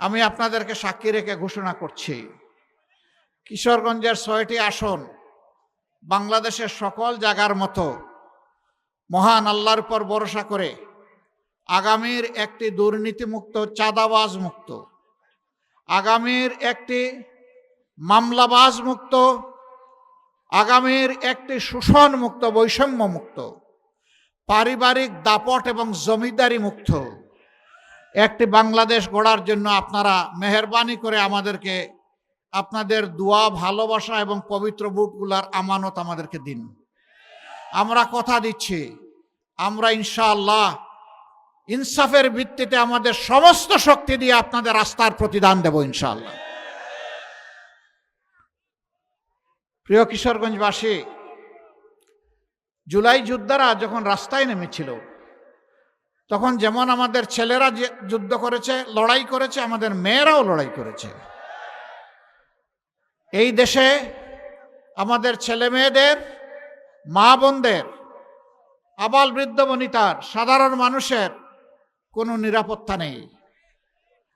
আমি আপনাদেরকে সাক্ষী রেখে ঘোষণা করছি। কিশোরগঞ্জের ছয়টি আসন বাংলাদেশের সকল জায়গার মতো মহান আল্লাহর উপর ভরসা করে আগামীর একটি দুর্নীতিমুক্ত চাঁদাবাজ মুক্ত আগামীর একটি মামলাবাজ মুক্ত আগামীর একটি শোষণ মুক্ত বৈষম্য মুক্ত পারিবারিক দাপট এবং জমিদারি মুক্ত একটি বাংলাদেশ গড়ার জন্য আপনারা মেহরবানি করে আমাদেরকে আপনাদের দোয়া, ভালোবাসা এবং পবিত্র বুটগুলার আমানত আমাদেরকে দিন। আমরা কথা দিচ্ছি, আমরা ইনশাআল্লাহ ইনসাফের ভিত্তিতে আমাদের সমস্ত শক্তি দিয়ে আপনাদের রাস্তার প্রতিদান দেব ইনশাআল্লাহ। প্রিয় কিশোরগঞ্জবাসী, জুলাই যোদ্ধারা যখন রাস্তায় নেমেছিল তখন যেমন আমাদের ছেলেরা যুদ্ধ করেছে, লড়াই করেছে, আমাদের মেয়েরাও লড়াই করেছে। এই দেশে আমাদের ছেলে মেয়েদের, মা বোনদের, আবাল বৃদ্ধ বনিতার, সাধারণ মানুষের কোনো নিরাপত্তা নেই।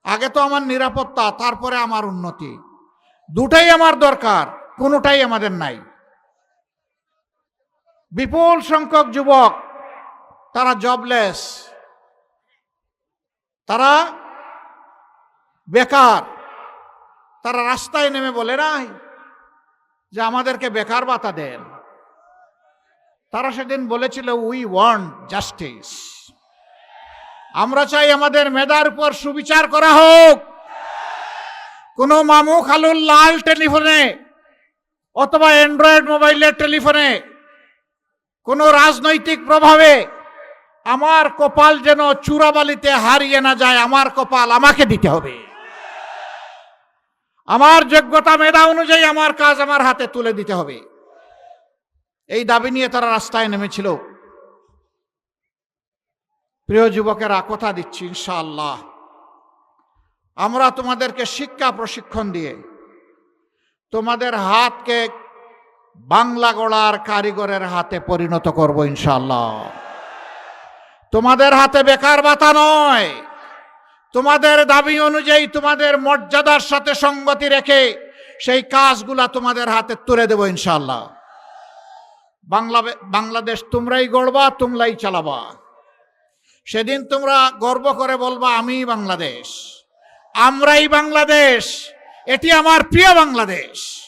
আগে তো আমার নিরাপত্তা, তারপরে আমার উন্নতি। দুটাই আমার দরকার, কোনোটাই আমাদের নাই। বিপুল সংখ্যক যুবক, তারা জবলেস তারা বেকার, তারা রাস্তায় নেমে বলে নাই যে আমাদেরকে বেকার ভাতা দেন। তারা সেদিন বলেছিল উই ওয়ান্ট জাস্টিস আমরা চাই আমাদের মেধার উপর সুবিচার করা হোক। কোনো মামু খালুর লাল টেলিফোনে অথবা অ্যান্ড্রয়েড মোবাইলের টেলিফোনে কোনো রাজনৈতিক প্রভাবে আমার কপাল যেন চূড়াবালিতে হারিয়ে না যায়, আমার কপাল আমাকে দিতে হবে। আমার যোগ্যতা মেধা অনুযায়ী আমার কাজ আমার হাতে তুলে দিতে হবে। এই দাবি নিয়ে তারা রাস্তায় নেমেছিল। প্রিয় যুবকেরা, কথা দিচ্ছি, ইনশাআল্লাহ। আমরা তোমাদেরকে শিক্ষা প্রশিক্ষণ দিয়ে তোমাদের হাতকে বাংলা গড়ার কারিগরের হাতে পরিণত করব, ইনশাআল্লাহ। তোমাদের হাতে বেকার ভাতা নয়। তোমাদের দাবি অনুযায়ী তোমাদের মর্যাদার সাথে সঙ্গতি রেখে সেই কাজগুলা তোমাদের হাতে তুলে দেব ইনশাল্লাহ বাংলা বাংলাদেশ তোমরাই গড়বা, তোমরাই চালাবা। সেদিন তোমরা গর্ব করে বলবা, আমি বাংলাদেশ। আমরাই বাংলাদেশ। এটি আমার প্রিয় বাংলাদেশ।